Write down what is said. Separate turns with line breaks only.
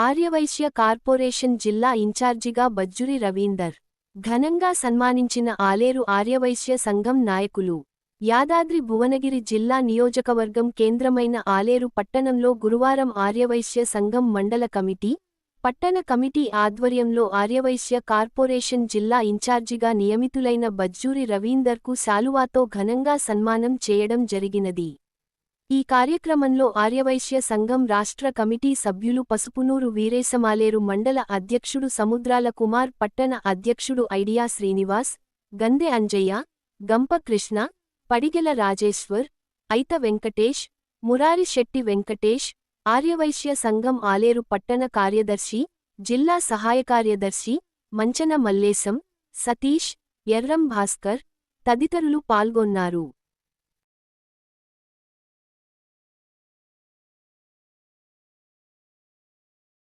Aryavysya corporation జిల్లా ఇన్ఛార్జిగా బజ్జురి రవీందర్. ఘనంగా సన్మానించిన ఆలేరు ఆర్యవైశ్య సంఘం నాయకులు. యాదాద్రి భువనగిరి జిల్లా నియోజకవర్గం కేంద్రమైన ఆలేరు పట్టణంలో గురువారం ఆర్యవైశ్య సంఘం మండల కమిటీ పట్టణ కమిటీ ఆధ్వర్యంలో ఆర్యవైశ్య కార్పొరేషన్ జిల్లా ఇన్ఛార్జిగా నియమితులైన బజ్జూరి రవీందర్కు శాలువాతో ఘనంగా సన్మానం చేయడం జరిగినది. ఈ కార్యక్రమంలో ఆర్యవైశ్య సంఘం రాష్ట్ర కమిటీ సభ్యులు పసుపునూరు వీరేశమాలేరు మండల అధ్యక్షుడు సముద్రాల కుమార్ పట్టణ అధ్యక్షుడు ఐడియా శ్రీనివాస్ గందె అంజయ్య గంప కృష్ణ పడిగెల రాజేశ్వర్ ఐత వెంకటేష్ మురారి శెట్టి వెంకటేష్ ఆర్యవైశ్య సంఘం ఆలేరు పట్టణ కార్యదర్శి జిల్లా సహాయ కార్యదర్శి మంచన మల్లేశం సతీష్ ఎర్రం భాస్కర్ తదితరులు పాల్గొన్నారు.